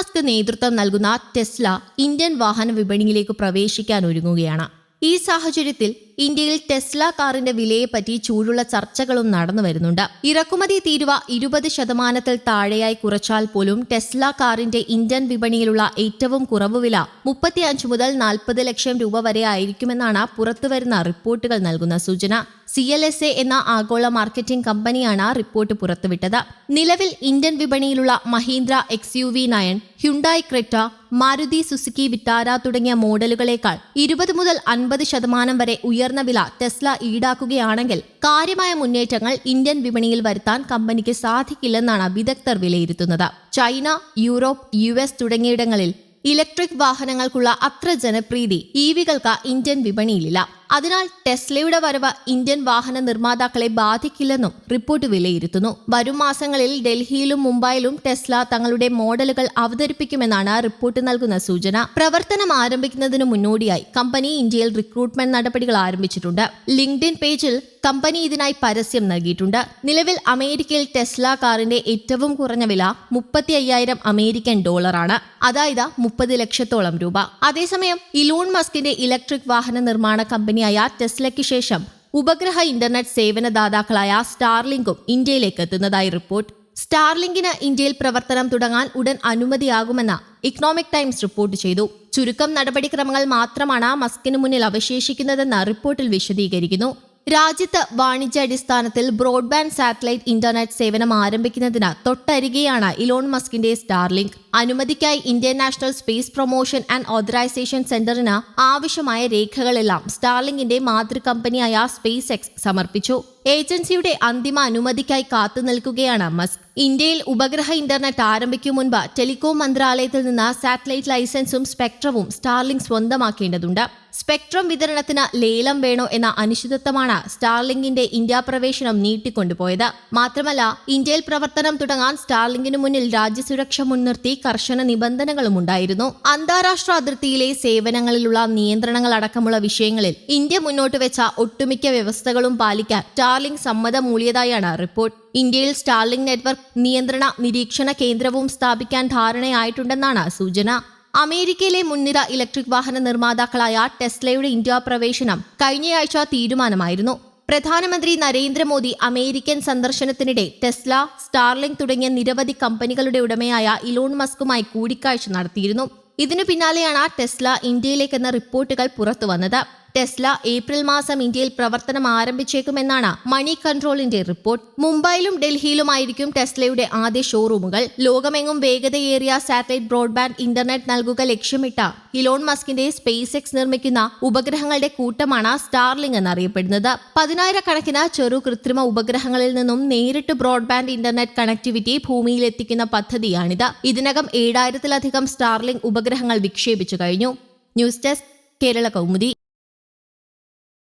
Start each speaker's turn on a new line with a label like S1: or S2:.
S1: Musk നേതൃത്വം നൽകുന്ന Tesla Indian വാഹന വിപണിയിലേക്ക് പ്രവേശിക്കാൻ ഒരുങ്ങുകയാണ്. ഈ സാഹചര്യത്തിൽ ഇന്ത്യയിൽ ടെസ്ല കാറിന്റെ വിലയെപ്പറ്റി ചൂടുള്ള ചർച്ചകളും നടന്നു വരുന്നുണ്ട്. ഇറക്കുമതി തീരുവ ഇരുപത് ശതമാനത്തിൽ താഴെയായി കുറച്ചാൽ പോലും ടെസ്ല കാറിന്റെ ഇന്ത്യൻ വിപണിയിലുള്ള ഏറ്റവും കുറവ് വില മുപ്പത്തിയഞ്ച് മുതൽ നാൽപ്പത് ലക്ഷം രൂപ വരെ ആയിരിക്കുമെന്നാണ് പുറത്തുവരുന്ന റിപ്പോർട്ടുകൾ നൽകുന്ന സൂചന. സി എൽ എസ് എ എന്ന ആഗോള മാർക്കറ്റിംഗ് കമ്പനിയാണ് റിപ്പോർട്ട് പുറത്തുവിട്ടത്. നിലവിൽ Indian വിപണിയിലുള്ള Mahindra X U V nine Hyundai Creta Maruti Suzuki Vitara തുടങ്ങിയ മോഡലുകളേക്കാൾ ഇരുപത് മുതൽ അൻപത് ശതമാനം വരെ ഉയർന്ന വില ടെസ്ല ഈടാക്കുകയാണെങ്കിൽ കാര്യമായ മുന്നേറ്റങ്ങൾ ഇന്ത്യൻ വിപണിയിൽ വരുത്താൻ കമ്പനിക്ക് സാധിക്കില്ലെന്നാണ് വിദഗ്ധർ വിലയിരുത്തുന്നത്. ചൈന യൂറോപ്പ് യു തുടങ്ങിയിടങ്ങളിൽ ഇലക്ട്രിക് വാഹനങ്ങൾക്കുള്ള അത്ര ജനപ്രീതി ഇവികൾക്ക് ഇന്ത്യൻ വിപണിയിലില്ല. അതിനാൽ ടെസ്ലയുടെ വരവ് ഇന്ത്യൻ വാഹന നിർമ്മാതാക്കളെ ബാധിക്കില്ലെന്നും റിപ്പോർട്ട് വിലയിരുത്തുന്നു. വരും മാസങ്ങളിൽ ഡൽഹിയിലും മുംബൈയിലും ടെസ്ല തങ്ങളുടെ മോഡലുകൾ അവതരിപ്പിക്കുമെന്നാണ് റിപ്പോർട്ട് നൽകുന്ന സൂചന. പ്രവർത്തനം ആരംഭിക്കുന്നതിന് മുന്നോടിയായി കമ്പനി ഇന്ത്യയിൽ റിക്രൂട്ട്മെന്റ് നടപടികൾ ആരംഭിച്ചിട്ടുണ്ട്. ലിങ്ക്ഡിൻ പേജിൽ കമ്പനി ഇതിനായി പരസ്യം നൽകിയിട്ടുണ്ട്. നിലവിൽ അമേരിക്കയിൽ ടെസ്ല കാറിന്റെ ഏറ്റവും കുറഞ്ഞ വില മുപ്പത്തി അയ്യായിരം അമേരിക്കൻ ഡോളറാണ്. അതായത് മുപ്പത് ലക്ഷത്തോളം രൂപ. അതേസമയം ഇലോൺ മസ്കിന്റെ ഇലക്ട്രിക് വാഹന നിർമ്മാണ കമ്പനിയായ ടെസ്ലയ്ക്ക് ശേഷം ഉപഗ്രഹ ഇന്റർനെറ്റ് സേവനദാതാക്കളായ സ്റ്റാർലിങ്കും ഇന്ത്യയിലേക്ക് എത്തുന്നതായി റിപ്പോർട്ട്. സ്റ്റാർലിങ്കിന് ഇന്ത്യയിൽ പ്രവർത്തനം തുടങ്ങാൻ ഉടൻ അനുമതിയാകുമെന്ന് ഇക്കണോമിക് ടൈംസ് റിപ്പോർട്ട് ചെയ്തു. ചുരുക്കം നടപടിക്രമങ്ങൾ മാത്രമാണ് മസ്കിന് മുന്നിൽ അവശേഷിക്കുന്നതെന്ന് റിപ്പോർട്ടിൽ വിശദീകരിക്കുന്നു. രാജ്യത്ത് വാണിജ്യാടിസ്ഥാനത്തിൽ ബ്രോഡ്ബാൻഡ് സാറ്റലൈറ്റ് ഇന്റർനെറ്റ് സേവനം ആരംഭിക്കുന്നതിന് തൊട്ടരികെയാണ് ഇലോൺ മസ്കിന്റെ Starlink. അനുമതിക്കായി Indian National Space Promotion and Authorisation സെന്ററിന് ആവശ്യമായ രേഖകളെല്ലാം സ്റ്റാർലിംഗിന്റെ മാതൃകമ്പനിയായ സ്പേസ് എക്സ് സമർപ്പിച്ചു. ഏജൻസിയുടെ അന്തിമ അനുമതിക്കായി കാത്തുനിൽക്കുകയാണ് മസ്ക്. ഇന്ത്യയിൽ ഉപഗ്രഹ ഇന്റർനെറ്റ് ആരംഭിക്കും മുൻപ് ടെലികോം മന്ത്രാലയത്തിൽ നിന്ന് സാറ്റലൈറ്റ് ലൈസൻസും സ്പെക്ട്രവും സ്റ്റാർലിംഗ് സ്വന്തമാക്കേണ്ടതുണ്ട്. സ്പെക്ട്രം വിതരണത്തിന് ലേലം വേണോ എന്ന അനിശ്ചിതത്വമാണ് സ്റ്റാർലിംഗിന്റെ ഇന്ത്യ പ്രവേശനം നീട്ടിക്കൊണ്ടുപോയത്. മാത്രമല്ല ഇന്ത്യയിൽ പ്രവർത്തനം തുടങ്ങാൻ സ്റ്റാർലിംഗിന് മുന്നിൽ രാജ്യസുരക്ഷ മുൻനിർത്തി കർശന നിബന്ധനകളും ഉണ്ടായിരുന്നു. അന്താരാഷ്ട്ര അതിർത്തിയിലെ സേവനങ്ങളിലുള്ള നിയന്ത്രണങ്ങൾ അടക്കമുള്ള വിഷയങ്ങളിൽ ഇന്ത്യ മുന്നോട്ട് വെച്ച ഒട്ടുമിക്ക വ്യവസ്ഥകളും പാലിക്കാൻ സ്റ്റാർലിംഗ് സമ്മതം മൂളിയതായാണ് റിപ്പോർട്ട്. ഇന്ത്യയിൽ സ്റ്റാർലിംഗ് നെറ്റ്വർക്ക് നിയന്ത്രണ നിരീക്ഷണ കേന്ദ്രവും സ്ഥാപിക്കാൻ ധാരണയായിട്ടുണ്ടെന്നാണ് സൂചന. അമേരിക്കയിലെ മുൻനിര ഇലക്ട്രിക് വാഹന നിർമ്മാതാക്കളായ ടെസ്ലയുടെ ഇന്ത്യ പ്രവേശനം കഴിഞ്ഞയാഴ്ച തീരുമാനമായിരുന്നു. പ്രധാനമന്ത്രി നരേന്ദ്രമോദി അമേരിക്കൻ സന്ദർശനത്തിനിടെ ടെസ്ല സ്റ്റാർലിംഗ് തുടങ്ങിയ നിരവധി കമ്പനികളുടെ ഉടമയായ ഇലോൺ മസ്കുമായി കൂടിക്കാഴ്ച നടത്തിയിരുന്നു. ഇതിനു പിന്നാലെയാണ് ടെസ്ല ഇന്ത്യയിലേക്കെന്ന റിപ്പോർട്ടുകൾ പുറത്തുവന്നത്. ടെസ്ല ഏപ്രിൽ മാസം ഇന്ത്യയിൽ പ്രവർത്തനം ആരംഭിച്ചേക്കുമെന്നാണ് മണി കൺട്രോളിന്റെ റിപ്പോർട്ട്. മുംബൈയിലും ഡൽഹിയിലുമായിരിക്കും ടെസ്ലയുടെ ആദ്യ ഷോറൂമുകൾ. ലോകമെങ്ങും വേഗതയേറിയ സാറ്റലൈറ്റ് ബ്രോഡ്ബാൻഡ് ഇന്റർനെറ്റ് നൽകുക ലക്ഷ്യമിട്ട ഇലോൺ മസ്കിന്റെ സ്പേസ് എക്സ് നിർമ്മിക്കുന്ന ഉപഗ്രഹങ്ങളുടെ കൂട്ടമാണ് സ്റ്റാർലിംഗ് എന്നറിയപ്പെടുന്നത്. പതിനായിരക്കണക്കിന് ചെറു കൃത്രിമ ഉപഗ്രഹങ്ങളിൽ നിന്നും നേരിട്ട് ബ്രോഡ്ബാൻഡ് ഇന്റർനെറ്റ് കണക്ടിവിറ്റി ഭൂമിയിലെത്തിക്കുന്ന പദ്ധതിയാണിത്. ഇതിനകം ഏഴായിരത്തിലധികം സ്റ്റാർലിംഗ് ഉപഗ്രഹങ്ങൾ വിക്ഷേപിച്ചു കഴിഞ്ഞു. News desk Kerala Kaumudi.